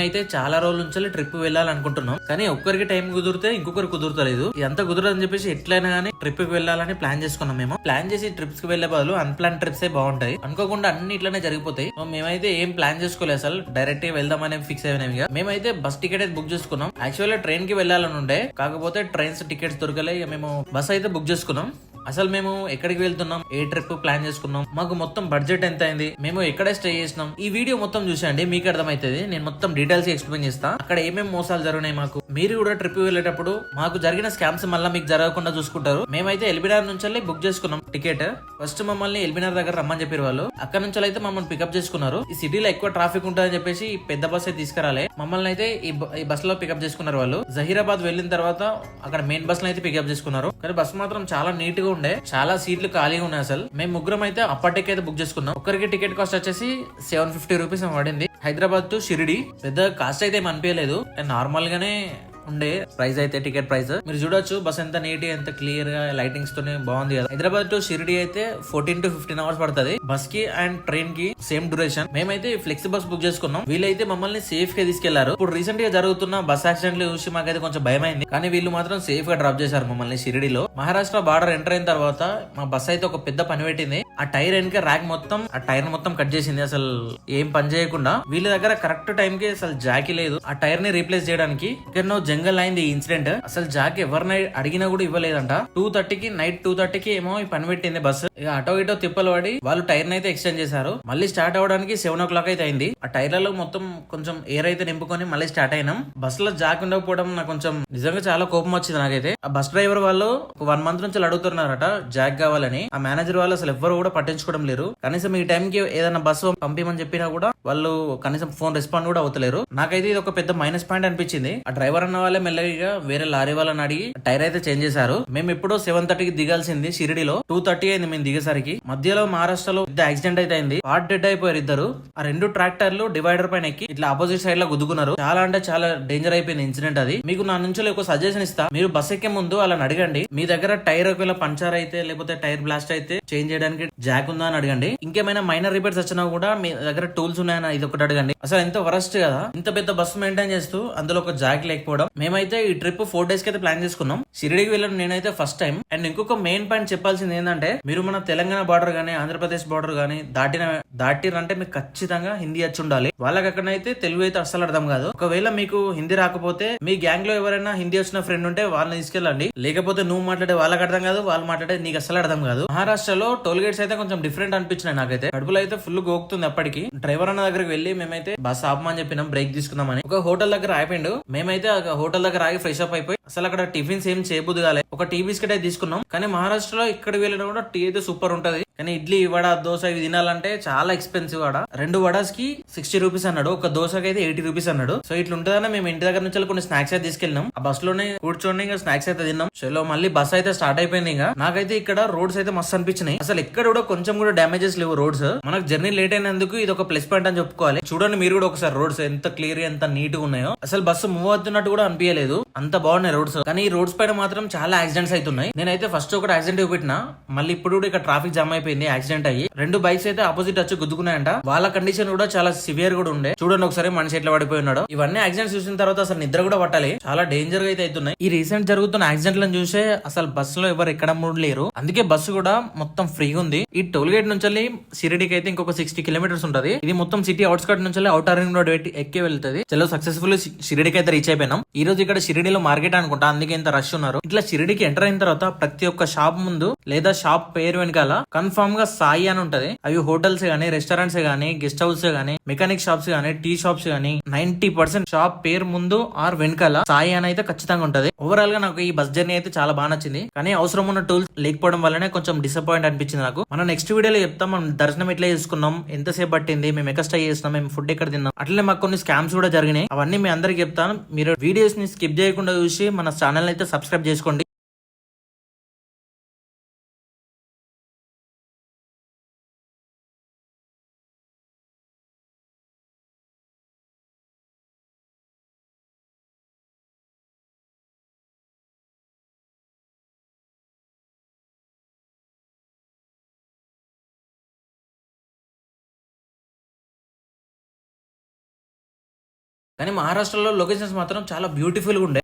మేమైతే చాలా రోజుల నుంచి ట్రిప్ వెళ్ళాలనుకుంటున్నాం. కానీ ఒక్కరికి టైం కుదిరితే ఇంకొకరు కుదురుతలేదు. ఎంత కుదరదని చెప్పేసి ఎట్లయినా కానీ ట్రిప్కి వెళ్ళాలని ప్లాన్ చేసుకున్నాం మేము. ప్లాన్ చేసి ట్రిప్స్కి వెళ్ళే బదులు అన్ప్లాన్ ట్రిప్స్ బాగుంటాయి. అనుకోకుండా అన్ని ఇట్లనే జరిగిపోతాయి. మేమైతే ఏం ప్లాన్ చేసుకోలేదు అసలు. డైరెక్ట్గా వెళ్దామని ఫిక్స్ అయినవి మేమైతే బస్ టికెట్ అయితే బుక్ చేసుకున్నాం. యాక్చువల్ ట్రైన్కి వెళ్ళాలని ఉండే. కాకపోతే ట్రైన్స్ టికెట్స్ దొరకలే. మేము బస్ అయితే బుక్ చేసుకున్నాం. అసలు మేము ఎక్కడికి వెళ్తున్నాం? ఏ ట్రిప్ ప్లాన్ చేసుకున్నాం? మాకు మొత్తం బడ్జెట్ ఎంత అయింది మేము ఎక్కడే స్టే చేసినాం? ఈ వీడియో మొత్తం చూసేయండి మీకు అర్థమైతుంది నేను మొత్తం డీటెయిల్స్ ఎక్స్ప్లెయిన్ చేస్తా. అక్కడ ఏమేమి మోసాలు జరిగినాయి మాకు? మీరు కూడా ట్రిప్ వెళ్ళేటప్పుడు మాకు జరిగిన స్కామ్స్ మళ్ళీ మీకు జరగకుండా చూసుకుంటారు. మేమైతే ఎల్బినార్ నుంచి బుక్ చేసుకున్నాం టికెట్ ఫస్ట్ మమ్మల్ని ఎల్బినార్ దగ్గర రమ్మని చెప్పారు వాళ్ళు. అక్కడ నుంచి అయితే మమ్మల్ని పికప్ చేసుకున్నారు. ఈ సిటీలో ఎక్కువ ట్రాఫిక్ ఉంటుందని చెప్పేసి పెద్ద బస్ అయితే తీసుకురాలే. మమ్మల్ని అయితే ఈ ఈ బస్లో పికప్ చేసుకున్నారు వాళ్ళు. జహీరాబాద్ వెళ్ళిన తర్వాత అక్కడ మెయిన్ బస్ అయితే పికప్ చేసుకున్నారు. కానీ బస్ మాత్రం చాలా నీట్గా ఉండే. చాలా సీట్లు ఖాళీగా ఉన్నాయి అసలు. మేము ముగ్గురం అయితే అప్పటికి అయితే బుక్ చేసుకున్నాం. ఒక్కరికి టికెట్ కాస్ట్ వచ్చేసి సెవెన్ ఫిఫ్టీ రూపీస్ పడింది. హైదరాబాద్ టు షిరిడి. పెద్ద కాస్ట్ అయితే ఏం అనిపించలేదు. నార్మల్ గానే ఉండే ప్రైస్ అయితే టికెట్ ప్రైస్ మీరు చూడొచ్చు బస్ ఎంత నీట్ ఎంత క్లియర్గా లైటింగ్స్ తోనే బాగుంది కదా. హైదరాబాద్ టు షిరిడి అయితే ఫోర్టీన్ టు ఫిఫ్టీన్ అవర్స్ పడుతుంది. బస్కి అండ్ ట్రైన్కి సేమ్ డ్యూరేషన్ మేమైతే ఫ్లెక్సీ బస్ బుక్ చేసుకున్నాం. వీళ్ళైతే మమ్మల్ని సేఫ్గా తీసుకెళ్ళారు. ఇప్పుడు రీసెంట్గా జరుగుతున్న బస్ యాక్సిడెంట్లు చూసి మాకైతే కొంచెం భయం అయింది కానీ వీళ్ళు మాత్రం సేఫ్గా డ్రాప్ చేశారు మమ్మల్ని షిరిడిలో. మహారాష్ట్ర బార్డర్ ఎంటర్ అయిన తర్వాత మా బస్ అయితే ఒక పెద్ద పని పెట్టింది. ఆ టైర్ వెనక ర్యాక్ మొత్తం ఆ టైర్ మొత్తం కట్ చేసింది. అసలు ఏం పని చేయకుండా వీళ్ళ దగ్గర కరెక్ట్ టైం కి అసలు జాకీ లేదు. ఆ టైర్ని రీప్లేస్ చేయడానికి ఎక్కడో జంగల్ అయింది ఈ ఇన్సిడెంట్ అసలు జాకీ ఎవరిని అడిగినా కూడా ఇవ్వలేదంట. టూ థర్టీకి నైట్ టూ థర్టీకి ఏమో ఈ పని పెట్టింది బస్ ఇక అటో ఇటో తిప్పలు పడి వాళ్ళు టైర్ని అయితే ఎక్స్చేంజ్ చేశారు. మళ్ళీ స్టార్ట్ అవడానికి సెవెన్ ఓ క్లాక్ అయితే అయింది. ఆ టైర్లలో మొత్తం కొంచెం ఎయిర్ అయితే నింపుకొని మళ్ళీ స్టార్ట్ అయినాం. బస్లో జాక్ ఉండకపోవడం నాకు కొంచెం నిజంగా చాలా కోపం వచ్చింది నాకైతే. ఆ బస్ డ్రైవర్ వాళ్ళు వన్ మంత్ నుంచి అడుగుతున్నారట జాక్ కావాలని. ఆ మేనేజర్ వాళ్ళు అసలు ఎవ్వరు కూడా పట్టించుకోవడం లేరు. కనీసం ఈ టైం కి ఏదైనా బస్సు పంపించమని చెప్పినా కూడా వాళ్ళు కనీసం ఫోన్ రెస్పాండ్ కూడా అవుతలేరు. నాకైతే ఇది ఒక పెద్ద మైనస్ పాయింట్ అనిపించింది. ఆ డ్రైవర్ అన్న వాళ్ళే మెల్లగా వేరే లారీ వాళ్ళని అడిగి టైర్ అయితే చేంజ్ చేశారు. మేము ఎప్పుడో సెవెన్ థర్టీకి దిగాల్సింది షిరిడిలో. టూ థర్టీ అయింది మేము దిగేసరికి. మధ్యలో మహారాష్ట్రలో పెద్ద యాక్సిడెంట్ అయితే అయింది. హార్ట్ డెడ్ అయిపోయారు ఇద్దరు. ఆ రెండు ట్రాక్టర్లు డివైడర్ పైన ఎక్కి ఇట్లా ఆపోజిట్ సైడ్లో గుద్దుకున్నారు. చాలా అంటే చాలా డేంజర్ అయిపోయింది ఇన్సిడెంట్ అది. మీకు నా నుంచి ఒక సజెషన్ ఇస్తా. మీరు బస్ ఎక్కే ముందు అలా అడగండి. మీ దగ్గర టైర్ ఒకవేళ పంచర్ అయితే లేకపోతే టైర్ బ్లాస్ట్ అయితే చేంజ్ చేయడానికి జాక్ ఉందా అని అడగండి. ఇంకేమైనా మైనర్ రిపేర్స్ వచ్చినా కూడా మీ దగ్గర టూల్స్ ఉన్నాయని ఇది ఒకటి అడగండి. అసలు ఎంత వరస్ట్ కదా. ఇంత పెద్ద బస్సు మెయింటైన్ చేస్తూ అందులో ఒక జాక్ లేకపోవడం. మేమైతే ఈ ట్రిప్ ఫోర్ డేస్కి అయితే ప్లాన్ చేసుకున్నాం. షిరిడికి వెళ్ళడం నేనైతే ఫస్ట్ టైం అండ్ ఇంకొక మెయిన్ పాయింట్ చెప్పాల్సింది ఏంటంటే మీరు మన తెలంగాణ బార్డర్ గానీ ఆంధ్రప్రదేశ్ బార్డర్ గానీ దాటిన దాటిరంటే మీకు ఖచ్చితంగా హిందీ వచ్చి ఉండాలి. వాళ్ళకి అక్కడైతే తెలుగు అయితే అస్సలు అర్థం కాదు. ఒకవేళ మీకు హిందీ రాకపోతే మీ గ్యాంగ్లో ఎవరైనా హిందీ వచ్చిన ఫ్రెండ్ ఉంటే వాళ్ళని తీసుకెళ్ళండి. లేకపోతే నువ్వు మాట్లాడే వాళ్ళకి అర్థం కాదు వాళ్ళు మాట్లాడే నీకు అసలు అర్థం కాదు. మహారాష్ట్రలో టోల్ గేట్స్ అయితే కొంచెం డిఫరెంట్ అనిపించినాయి నాకైతే. కడుపులో అయితే ఫుల్ గోకుతుంది అప్పటికి. డ్రైవర్ అన్న దగ్గరికి వెళ్ళి మేమైతే బస్ ఆపమని చెప్పినాం బ్రేక్ తీసుకుందామని. ఒక హోటల్ దగ్గర ఆగిపోయిండు. మేమైతే హోటల్ దగ్గర ఆగి ఫ్రెష్ అప్ అయిపోయి అసలు అక్కడ టిఫిన్స్ ఏం చేయబుద్ది కాలే. ఒక టీ బిస్కెట్ అయితే తీసుకున్నాం. కానీ మహారాష్ట్రలో ఇక్కడ వెళ్ళినా కూడా టీ అయితే సూపర్ ఉంటది. కానీ ఇడ్లీ వడ దోశ ఇవి తినాలంటే చాలా ఎక్స్పెన్సివ్ వడ రెండు వడాస్కి సిక్స్టీ రూపీస్ అన్నాడు. ఒక దోశకి అయితే ఎయిటీ రూపీస్ అన్నాడు. సో ఇట్లా ఉంటుందని మేము ఇంటి దగ్గర నుంచి కొన్ని స్నాక్స్ అయితే తీసుకెళ్ళినాం. ఆ బస్లోనే కూర్చొని ఇంకా స్నాక్స్ అయితే తిన్నాం. సో మళ్ళీ బస్ అయితే స్టార్ట్ అయిపోయింది ఇంకా. నాకైతే ఇక్కడ రోడ్స్ అయితే మస్తు అనిపించినాయి. అసలు ఎక్కడ కూడా కొంచెం కూడా డ్యామేజెస్ లేవు రోడ్స్ మనకు జర్నీ లేట్ అయినందుకు ఇది ఒక ప్లస్ పాయింట్ అని చెప్పుకోవాలి. చూడండి మీరు కూడా ఒకసారి రోడ్స్ ఎంత క్లియర్ ఎంత నీట్గా ఉన్నాయో. అసలు బస్సు మూవ్ అవుతున్నట్టు కూడా అనిపించలేదు. అంత బాగున్నాయి రోడ్స్ కానీ ఈ రోడ్స్ పైన మాత్రం చాలా యాక్సిడెంట్స్ అవుతున్నాయి. నేనైతే ఫస్ట్ ఒకటి యాక్సిడెంట్ చూపెట్టిన. మళ్ళీ ఇప్పుడు కూడా ఇక్కడ ట్రాఫిక్ జామ్ అయిపోయింది. యాక్సిడెంట్ అయ్యి. రెండు బైక్స్ అయితే ఆపోజిట్ వచ్చి గుద్దుకున్నాయంట. వాళ్ళ కండిషన్ కూడా చాలా సివియర్ కూడా ఉండే. చూడండి ఒకసారి మనిషి ఎట్లా పడిపోయి ఉన్నాడు. ఇవన్నీ యాక్సిడెంట్స్ చూసిన తర్వాత అసలు నిద్ర కూడా పట్టాలి. చాలా డేంజర్గా అయితే అవుతున్నాయి. ఈ రీసెంట్ జరుగుతున్న యాక్సిడెంట్లను చూసే అసలు బస్సులో ఎవరు ఎక్కడ మూడు లేరు. అందుకే బస్సు కూడా మొత్తం ఫ్రీగా ఉంది. ఈ టోల్ గేట్ నుంచి సిరిడికి అయితే ఇంకొక సిక్స్టీ కిలోమీటర్స్ ఉంటది. ఇది మొత్తం సిటీ అవుట్స్కట్ నుంచి అవుటర్ రింగ్ రోడ్ పెట్టి ఎక్కి వెళ్తుంది. చాలా సక్సెస్ఫుల్ షిరిడికి అయితే రీచ్ అయిపోయినాం. ఈ రోజు ఇక్కడ షిరిడిలో మార్కెట్ అనుకుంటా. అందుకే ఇంత రష్ ఉన్నారు. ఇట్లా షిరిడికి ఎంటర్ అయిన తర్వాత ప్రతి ఒక్క షాప్ ముందు లేదా షాప్ పేరు వెనకాల కన్ఫర్మ్ గా సాయి అని ఉంటది. అవి హోటల్స్ గానీ రెస్టారెంట్స్ గానీ గెస్ట్ హౌస్ గానీ మెకానిక్ షాప్స్ గానీ టీ షాప్స్ గానీ నైన్టీ పర్సెంట్ షాప్ పేరు ముందు ఆర్ వెనకాల సాయి అని అయితే ఖచ్చితంగా ఉంటది. ఓవరాల్గా నాకు ఈ బస్ జర్నీ అయితే చాలా బాగా నచ్చింది. కానీ అవసరం ఉన్న టూల్స్ లేకపోవడం వల్లనే కొంచెం డిసప్పాయింట్ అనిపించింది నాకు. మనం నెక్స్ట్ వీడియోలో చెప్తాం మనం దర్శనం ఎట్లా చేసుకున్నాం ఎంతసేపు పట్టింది మేము ఎక్కడ స్టే చేస్తున్నాం మేము ఫుడ్ ఎక్కడ తిన్నాం. అట్లనే మాకు కొన్ని స్కామ్స్ కూడా జరిగినాయి. అవన్నీ మీ అందరికి చెప్తాను. మీరు వీడియోస్ని స్కిప్ చేయకుండా చూసి మన ఛానల్ అయితే సబ్స్క్రైబ్ చేసుకోండి. కానీ మహారాష్ట్రలో లొకేషన్స్ మాత్రం చాలా బ్యూటిఫుల్గా ఉండే.